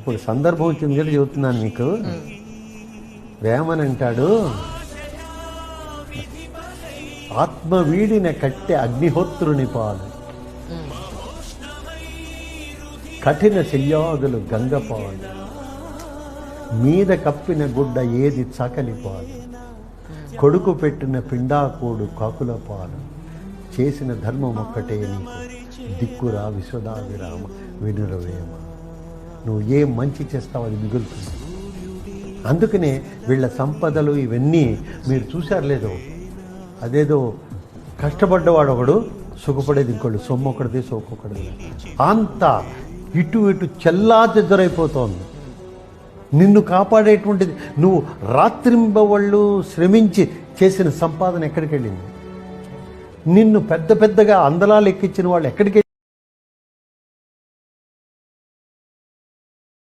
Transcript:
ఇప్పుడు సందర్భం వచ్చింది కదా చెబుతున్నాను మీకు. వేమని అంటాడు ఆత్మ వీడిన కట్టె అగ్నిహోత్రుని పాలు. కఠిన శల్యాదులు గంగపాలు మీద కప్పిన గుడ్డ ఏది చకలి పాలు. కొడుకు పెట్టిన పిండాకోడు కాకుల పాలు. చేసిన ధర్మం ఒక్కటే నీకు. దిక్కురా విశ్వదావిరామ వినురవేమ. నువ్వు ఏ మంచి చేస్తావు అది మిగులుతుంది. అందుకనే వీళ్ళ సంపదలు ఇవన్నీ మీరు చూశారు లేదో అదేదో కష్టపడ్డవాడు ఒకడు సుఖపడేది ఇంకోడు సొమ్ము ఒకటిది సోకు ఒకటిది అంత ఇటు ఇటు చెల్లా చెద్దరైపోతోంది నిన్ను కాపాడేటువంటిది నువ్వు రాత్రింబవళ్ళు శ్రమించి చేసిన సంపాదన ఎక్కడికి వెళ్ళింది నిన్ను పెద్ద పెద్దగా అందలాలు ఎక్కించిన వాళ్ళు ఎక్కడికి